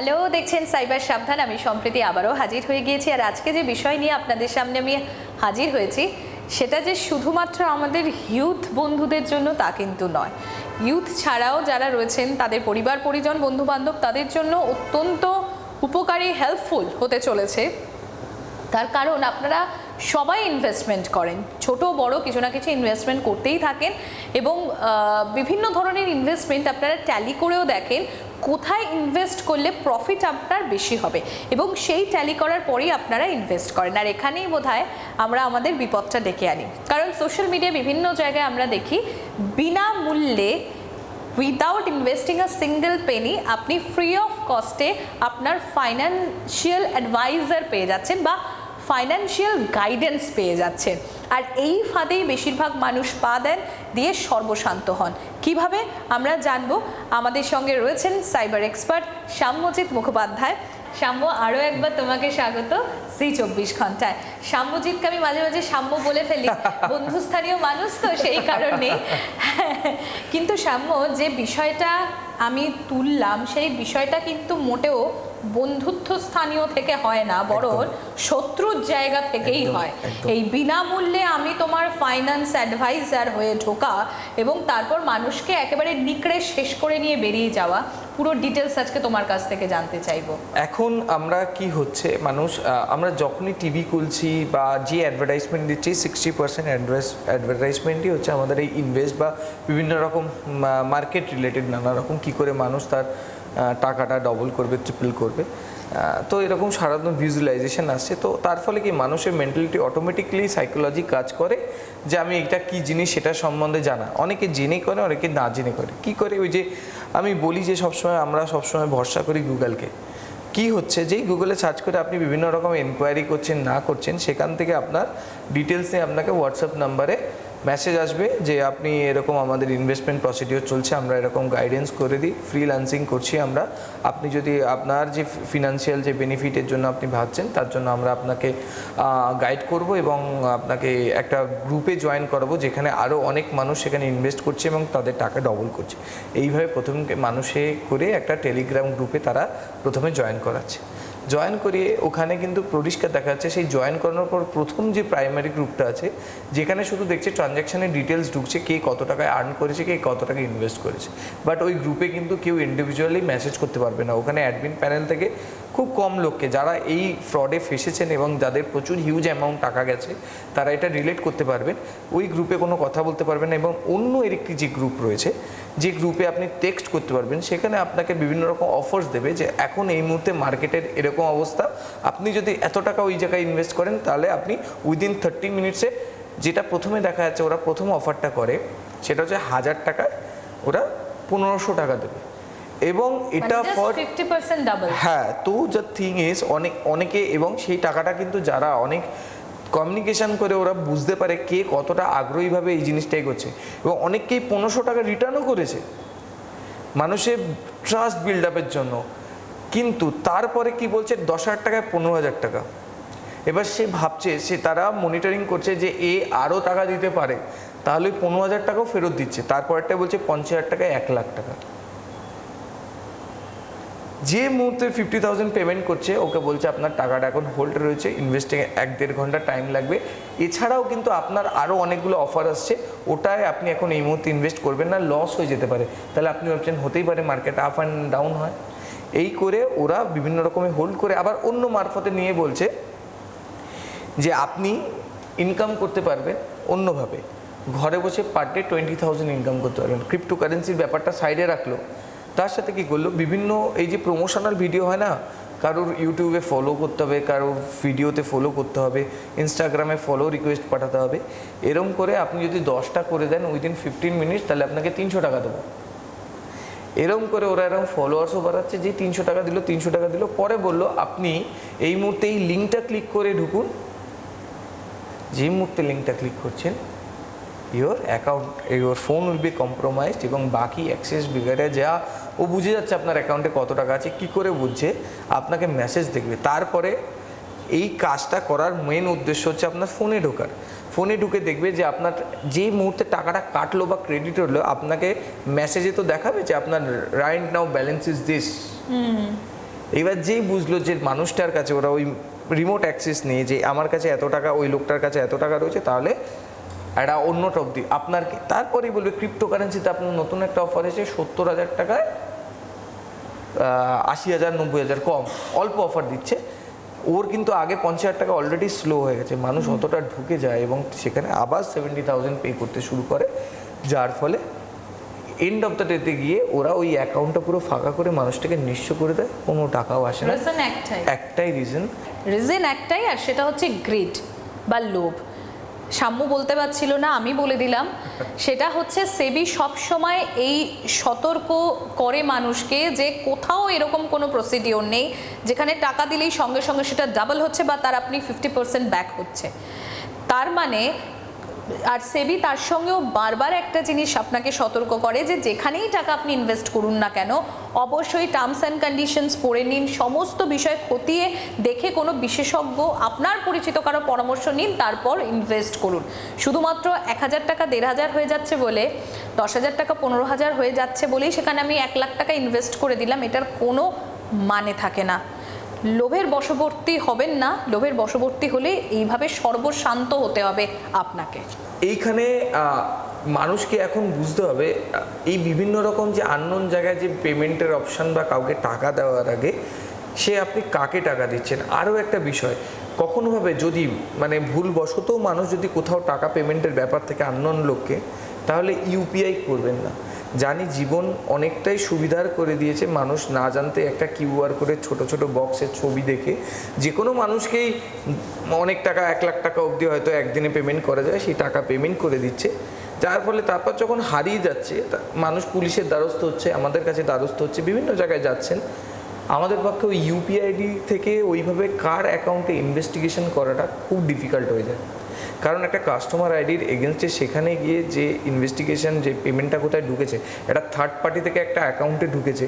Hello, দেখছেন cyber সাবধান। আমি সম্প্রতি আবারও হাজির হয়ে গিয়েছি। আর আজকে যে বিষয় নিয়ে আপনাদের সামনে আমি হাজির হয়েছি, সেটা যে শুধুমাত্র আমাদের ইউথ বন্ধুদের জন্য তা কিন্তু নয়। ইউথ ছাড়াও যারা রয়েছেন, তাদের পরিবার, পরিজন বন্ধু বান্ধব তাদের জন্য অত্যন্ত উপকারী হেল্পফুল হতে চলেছে। তার কারণ, আপনারা সবাই ইনভেস্টমেন্ট করেন। ছোট, বড় কিছু না কিছু ইনভেস্টমেন্ট করতেই থাকেন এবং বিভিন্ন ধরনের ইনভেস্টমেন্ট আপনারা ট্যালি করেও দেখেন। কোথায় ইনভেস্ট করলে প্রফিট আপনার বেশি হবে? এবং সেই ট্যালি করার পরেই আপনারা ইনভেস্ট করেন। আর এখানেই বোধহয় আমরা আমাদের বিপদটা ডেকে আনি। কারণ সোশ্যাল মিডিয়া বিভিন্ন জায়গায় আমরা দেখি, বিনামূল্যে without investing a single penny আপনি ফ্রি অফ কস্টে আপনার ফাইন্যান্সিয়াল অ্যাডভাইজার পেয়ে যাচ্ছেন বা ফাইন্যান্সিয়াল গাইডেন্স পেয়ে যাচ্ছেন। আর এই ফাঁদেই বেশিরভাগ মানুষ পা দেন, দিয়ে সর্বশান্ত হন। কীভাবে? আমরা জানব। আমাদের সঙ্গে রয়েছেন সাইবার এক্সপার্ট শ্যামজিৎ মুখোপাধ্যায়। শ্যাম্য আরও একবার তোমাকে স্বাগত সি চব্বিশ ঘন্টায়। শ্যাম্যজিৎকে আমি মাঝে মাঝে শ্যাম্য বলে ফেলি। বন্ধুস্থানীয় মানুষ তো, সেই কারণে কিন্তু শ্যাম্য যে বিষয়টা আমি তুললাম, সেই বিষয়টা কিন্তু মোটেও বন্ধুত্ব স্থানীয় থেকে হয় না বরং শত্রুর জায়গা থেকেই হয়। এই বিনামূল্যে আমি তোমার ফাইন্যান্স অ্যাডভাইজার হয়ে ঢোকা এবং তারপর মানুষকে একেবারে নিকড়ে শেষ করে নিয়ে বেরিয়ে যাওয়া পুরো ডিটেলস আজকে তোমার কাছ থেকে জানতে চাইব। এখন আমরা কি হচ্ছে মানুষ আমরা যখনই টিভি খুলছি বা যে অ্যাডভার্টাইজমেন্ট দিচ্ছি সিক্সটি পার্সেন্ট অ্যাডভার্টাইজমেন্টই হচ্ছে আমাদের এই ইনভেস্ট বা বিভিন্ন রকম মার্কেট রিলেটেড নানা রকম কি করে মানুষ তার টাকাটা ডবল করবে ট্রিপল করবে। তো এরকম সারাদিন ভিজুয়ালাইজেশন আসছে। তো তার ফলে কি মানুষের মেন্টালিটি অটোমেটিকলি সাইকোলজি কাজ করে যে আমি এটা কি জিনিস সেটা সম্বন্ধে জানা। অনেকে জেনে করে, অনেকে না জেনে করে। কি করে? ওই যে আমি বলি যে সবসময় আমরা সবসময় ভরসা করি গুগলকে। কি হচ্ছে? যেই গুগলে সার্চ করে আপনি বিভিন্ন রকম এনকোয়ারি করছেন, না করছেন, সেখান থেকে আপনার ডিটেলস নিয়ে আপনাকে হোয়াটসঅ্যাপ নাম্বারে মেসেজ আসবে যে আপনি এরকম আমাদের ইনভেস্টমেন্ট প্রসিডিওর চলছে, আমরা এরকম গাইডেন্স করে দিই ফ্রিল্যান্সিং করছি আমরা। আপনি যদি আপনার যে ফিনান্সিয়াল যে বেনিফিটের জন্য আপনি ভাবছেন, তার জন্য আমরা আপনাকে গাইড করব এবং আপনাকে একটা গ্রুপে জয়েন করাবো, যেখানে আরও অনেক মানুষ সেখানে ইনভেস্ট করছে এবং তাদের টাকা ডবল করছে। এইভাবে প্রথম মানুষে করে একটা টেলিগ্রাম গ্রুপে তারা প্রথমে জয়েন করাচ্ছে। জয়েন করিয়ে ওখানে কিন্তু পরিষ্কার দেখা যাচ্ছে, সেই জয়েন করানোর পর প্রথম যে প্রাইমারি গ্রুপটা আছে, যেখানে শুধু দেখছে ট্রানজ্যাকশানের ডিটেলস ঢুকছে, কে কত টাকায় আর্ন করেছে, কে কত টাকা ইনভেস্ট করেছে। বাট ওই গ্রুপে কিন্তু কেউ ইন্ডিভিজুয়ালি মেসেজ করতে পারবে না। ওখানে অ্যাডমিন প্যানেল থেকে খুব কম লোককে যারা এই ফ্রডে ফেসেছেন এবং যাদের প্রচুর হিউজ অ্যামাউন্ট টাকা গেছে, তারা এটা রিলেট করতে পারবেন। ওই গ্রুপে কোনো কথা বলতে পারবেন এবং অন্য এর একটি যে গ্রুপ রয়েছে, যে গ্রুপে আপনি টেক্সট করতে পারবেন, সেখানে আপনাকে বিভিন্ন রকম অফার্স দেবে যে এখন এই মুহূর্তে মার্কেটের এরকম অবস্থা। আপনি যদি এত টাকা ওই জায়গায় ইনভেস্ট করেন, তাহলে আপনি উইদিন থার্টি মিনিটসে যেটা প্রথমে দেখা যাচ্ছে, ওরা প্রথম অফারটা করে, সেটা হচ্ছে হাজার টাকায় ওরা পনেরোশো টাকা দেবে। এবং এটা ফর হ্যাঁ তো দ্য থিং ইজ অনেক অনেকে এবং সেই টাকাটা কিন্তু যারা অনেক কমিউনিকেশন করে ওরা বুঝতে পারে কে কতটা আগ্রহীভাবে এই জিনিসটাই করছে। এবং অনেককেই পনেরোশো টাকা রিটার্নও করেছে। মানুষের ট্রাস্ট বিল্ড আপের জন্য। কিন্তু তারপরে কি বলছে দশ হাজার টাকায় পনেরো হাজার টাকা। এবার সে ভাবছে সে তারা মনিটরিং করছে যে এ আরও টাকা দিতে পারে। তাহলে ওই পনেরো হাজার টাকাও ফেরত দিচ্ছে। তারপরটা বলছে পঞ্চাশ হাজার টাকায় এক লাখ টাকা। যে মুহূর্তে ফিফটি থাউজেন্ড পেমেন্ট করছে, ওকে বলছে আপনার টাকাটা এখন হোল্ড রয়েছে ইনভেস্টিংয়ে এক দেড় ঘণ্টা টাইম লাগবে। এছাড়াও কিন্তু আপনার আরও অনেকগুলো অফার আসছে, ওটায় আপনি এখন এই মুহূর্তে ইনভেস্ট করবেন না লস হয়ে যেতে পারে। তাহলে আপনি ভাবছেন হতেই পারে মার্কেট আপ অ্যান্ড ডাউন হয়। এই করে ওরা বিভিন্ন রকমের হোল্ড করে, আবার অন্য মারফতে নিয়ে বলছে যে আপনি ইনকাম করতে পারবেন অন্যভাবে। ঘরে বসে per day twenty thousand income করতে পারবেন। ক্রিপ্টো কারেন্সির ব্যাপারটা সাইডে রাখল। তার সাথে কি করল? বিভিন্ন এই যে প্রমোশনাল ভিডিও হয় না, কারোর ইউটিউবে ফলো করতে হবে, কারোর ভিডিওতে ফলো করতে হবে ইনস্টাগ্রামে ফলো রিকোয়েস্ট পাঠাতে হবে, এরম করে আপনি যদি দশটা করে দেন উইদিন ফিফটিন মিনিট তাহলে আপনাকে তিনশো টাকা দেবো। এরম করে ওরা এরকম ফলোয়ার্সও বাড়াচ্ছে, যে তিনশো টাকা দিল, তিনশো টাকা দিল, পরে বলল, আপনি এই মুহূর্তে এই লিঙ্কটা ক্লিক করে ঢুকুন। যে মুহূর্তে লিঙ্কটা ক্লিক করছেন your account your phone will be compromised এবং বাকি অ্যাক্সেস বিগারে যা ও বুঝে যাচ্ছে আপনার অ্যাকাউন্টে কত টাকা আছে কি করে বুঝছে আপনাকে মেসেজ দেখবে। তারপরে এই কাজটা করার মেন উদ্দেশ্য হচ্ছে আপনার ফোনে ঢোকার। ফোনে ঢুকে দেখবে যে আপনার যে মুহূর্তে টাকাটা কাটলো বা ক্রেডিট হলো আপনাকে মেসেজে তো দেখাবে যে আপনার right now balance is this এবার যেই বুঝলো যে মানুষটার কাছে ওরা ওই রিমোট অ্যাক্সেস নিয়ে যে আমার কাছে এত টাকা ওই লোকটার কাছে এত টাকা রয়েছে তাহলে একটা অন্য টপ দিই। আপনার কি? তারপরেই বলবে ক্রিপ্টোকারেন্সিতে আপনার নতুন একটা অফার এসে সত্তর হাজার টাকায় আশি হাজার নব্বই হাজার কম অল্প অফার দিচ্ছে। ওর কিন্তু আগে পঞ্চাশ হাজার টাকা অলরেডি স্লো হয়ে গেছে। মানুষ অতটা ঢুকে যায় এবং সেখানে আবার সেভেন্টি থাউজেন্ড পে করতে শুরু করে। যার ফলে এন্ড অফ দ্য ডেতে গিয়ে ওরা ওই অ্যাকাউন্টটা পুরো ফাঁকা করে মানুষটাকে নিঃস্ব করে দেয়। কোনো টাকাও আসে না। একটাই। রিজন রিজন একটাই আর সেটা হচ্ছে গ্রিড বা লোভ। সাম্য বলতে পারছিল না, আমি বলে দিলাম। সেটা হচ্ছে সেবি সব সময় এই সতর্ক করে মানুষকে যে কোথাও এরকম কোনো প্রসিডিওর নেই, যেখানে টাকা দিলেই সঙ্গে সঙ্গে সেটা ডাবল হচ্ছে বা তার আপনি ফিফটি পার্সেন্ট ব্যাক হচ্ছে। তার মানে আর সেবি, তার সঙ্গেও বারবার একটা জিনিস আপনাকে সতর্ক করে যে যেখানেই টাকা আপনি ইনভেস্ট করুন না কেন, অবশ্যই টার্মস অ্যান্ড কন্ডিশনস পড়ে নিন, সমস্ত বিষয় খতিয়ে দেখে কোনো বিশেষজ্ঞ আপনার পরিচিত কারও পরামর্শ নিন, তারপর ইনভেস্ট করুন। শুধুমাত্র এক হাজার টাকা, দেড় হাজার হয়ে যাচ্ছে বলে, দশ হাজার টাকা, পনেরো হাজার হয়ে যাচ্ছে বলেই সেখানে আমি এক লাখ টাকা ইনভেস্ট করে দিলাম, এটার কোনো মানে থাকে না। লোভের বশবর্তী হবেন না, লোভের বশবর্তী হলে এইভাবে সর্বশান্ত হতে হবে আপনাকে। এইখানে মানুষকে এখন বুঝতে হবে এই বিভিন্ন রকম যে আননোন জায়গায় যে পেমেন্টের অপশান বা কাউকে টাকা দেওয়ার আগে, সে আপনি কাকে টাকা দিচ্ছেন? আরও একটা বিষয়, কখনো ভাবে যদি মানে ভুলবশত মানুষ যদি কোথাও টাকা পেমেন্টের ব্যাপার থেকে আননোন লোককে, তাহলে ইউপিআই করবেন না। জানি জীবন অনেকটাই সুবিধার করে দিয়েছে। মানুষ না জানতে একটা কিউআর করে ছোট ছোট বক্সের ছবি দেখে যে কোনো মানুষকেই অনেক টাকা, এক লাখ টাকা অবধি হয়তো একদিনে পেমেন্ট করা যায়, সেই টাকা পেমেন্ট করে দিচ্ছে। যার ফলে তারপর যখন হারিয়ে যাচ্ছে মানুষ পুলিশের দ্বারস্থ হচ্ছে, আমাদের কাছে দ্বারস্থ হচ্ছে, বিভিন্ন জায়গায় যাচ্ছেন। আমাদের পক্ষে ওই ইউপিআইডি থেকে ওইভাবে কার অ্যাকাউন্টে ইনভেস্টিগেশন করাটা খুব ডিফিকাল্ট হয়ে যায়। কারণ একটা কাস্টমার আইডির এগেনস্টে সেখানে গিয়ে যে ইনভেস্টিগেশন যে পেমেন্টটা কোথায় ঢুকেছে একটা থার্ড পার্টি থেকে একটা অ্যাকাউন্টে ঢুকেছে।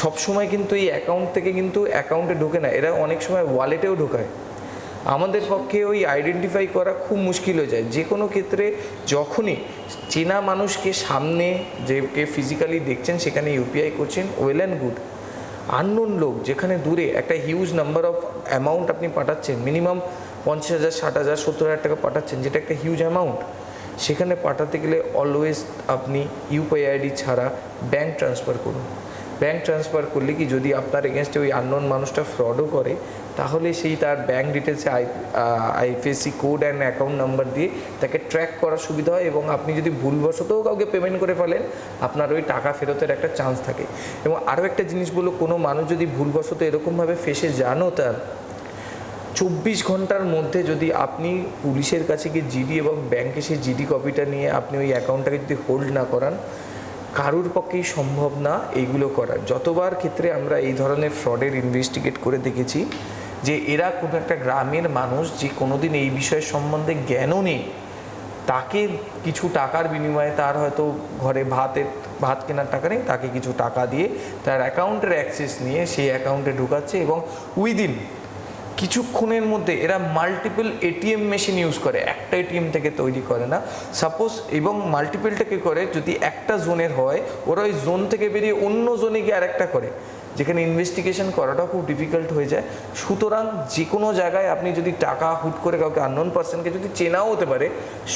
সব সময় কিন্তু এই অ্যাকাউন্ট থেকে কিন্তু অ্যাকাউন্টে ঢোকে না, এরা অনেক সময় ওয়ালেটেও ঢোকায়। আমাদের পক্ষে ওই আইডেন্টিফাই করা খুব মুশকিল হয়ে যায়। যে কোনো ক্ষেত্রে যখনই চেনা মানুষকে সামনে যে কে ফিজিক্যালি দেখছেন, সেখানে ইউপিআই করছেন ওয়েল অ্যান্ড গুড আননোন লোক, যেখানে দূরে একটা হিউজ নাম্বার অফ অ্যামাউন্ট আপনি পাঠাচ্ছেন মিনিমাম পঞ্চাশ হাজার, ষাট হাজার, সত্তর হাজার টাকা পাঠাচ্ছেন, যেটা একটা হিউজ অ্যামাউন্ট সেখানে পাঠাতে গেলে অলওয়েজ আপনি ইউপিআই আইডি ছাড়া ব্যাঙ্ক ট্রান্সফার করুন। ব্যাঙ্ক ট্রান্সফার করলে কি যদি আপনার এগেনস্টে ওই আননোন মানুষটা ফ্রডও করে, তাহলে সেই তার ব্যাংক ডিটেলসে I I F S C code and account number দিয়ে তাকে ট্র্যাক করার সুবিধা হয় এবং আপনি যদি ভুলবশতও কাউকে পেমেন্ট করে ফেলেন, আপনার ওই টাকা ফেরতের একটা চান্স থাকে। এবং আরও একটা জিনিস বলো কোনো মানুষ যদি ভুলবশত এরকমভাবে ফেসে জানো তার চব্বিশ ঘণ্টার মধ্যে যদি আপনি পুলিশের কাছে গিয়ে জিডি এবং ব্যাংকে সেই জিডি কপিটা নিয়ে আপনি ওই অ্যাকাউন্টটাকে যদি হোল্ড না করান, কারুর পক্ষেই সম্ভব না এইগুলো করার। যতবার ক্ষেত্রে আমরা এই ধরনের ফ্রডের ইনভেস্টিগেট করে দেখেছি যে এরা কোনো একটা গ্রামের মানুষ যে কোনোদিন এই বিষয়ের সম্বন্ধে জ্ঞানও নেই, তাকে কিছু টাকার বিনিময়ে তার হয়তো ঘরে ভাতের, ভাত কেনার টাকা নেই, তাকে কিছু টাকা দিয়ে তার অ্যাকাউন্টের অ্যাক্সেস নিয়ে সেই অ্যাকাউন্টে ঢুকাচ্ছে এবং উইদিন কিছুক্ষণের মধ্যে এরা মাল্টিপল এটিএম মেশিন ইউজ করে, একটা এটিএম থেকে তৈরি করে না। সাপোজ এবং মাল্টিপলটাকে করে, যদি একটা জোনের হয়, ওরা ওই জোন থেকে বেরিয়ে অন্য জোনে গিয়ে আরেকটা করে। যেখানে ইনভেস্টিগেশন করাটা খুব ডিফিকাল্ট হয়ে যায়। সুতরাং যে কোনো জায়গায় আপনি যদি টাকা হুট করে কাউকে আননোন পার্সনকে যদি চেনাও হতে পারে,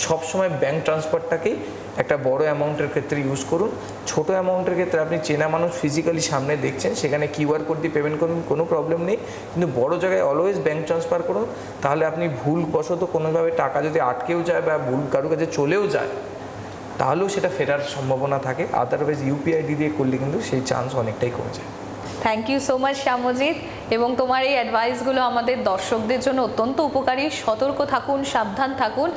সবসময় ব্যাঙ্ক ট্রান্সফারটাকেই একটা বড় অ্যামাউন্টের ক্ষেত্রে ইউজ করুন। ছোট অ্যামাউন্টের ক্ষেত্রে আপনি চেনা মানুষ ফিজিক্যালি সামনে দেখছেন, সেখানে কিউআর কোড দিয়ে পেমেন্ট করুন, কোনো প্রবলেম নেই। কিন্তু বড় জায়গায় অলওয়েজ ব্যাঙ্ক ট্রান্সফার করুন, তাহলে আপনি ভুলবশত কোনোভাবে টাকা যদি আটকেও যায় বা ভুল কারোর কাছে চলেও যায়, তাহলেও সেটা ফেরার সম্ভাবনা থাকে। আদারওয়াইজ ইউপিআইডি দিয়ে করলে কিন্তু সেই চান্স অনেকটাই কমে যায়। Thank you so much Shyamjit এবং তোমার এই অ্যাডভাইসগুলো আমাদের দর্শকদের জন্য অত্যন্ত উপকারী। সতর্ক থাকুন, সাবধান থাকুন।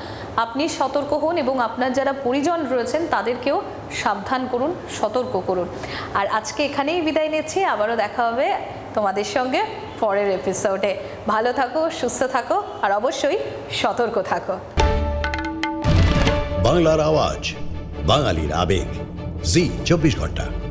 আপনি সতর্ক হন এবং আপনার যারা পরিজন রয়েছেন, তাদেরকেও সাবধান করুন, সতর্ক করুন। আর আজকে এখানেই বিদায় নিচ্ছি। আবারও দেখা হবে তোমাদের সঙ্গে পরের এপিসোডে ভালো থাকো, সুস্থ থাকো, আর অবশ্যই সতর্ক থাকো। বাংলার আওয়াজ, বাঙালির আবেগ। জি, চব্বিশ ঘণ্টা।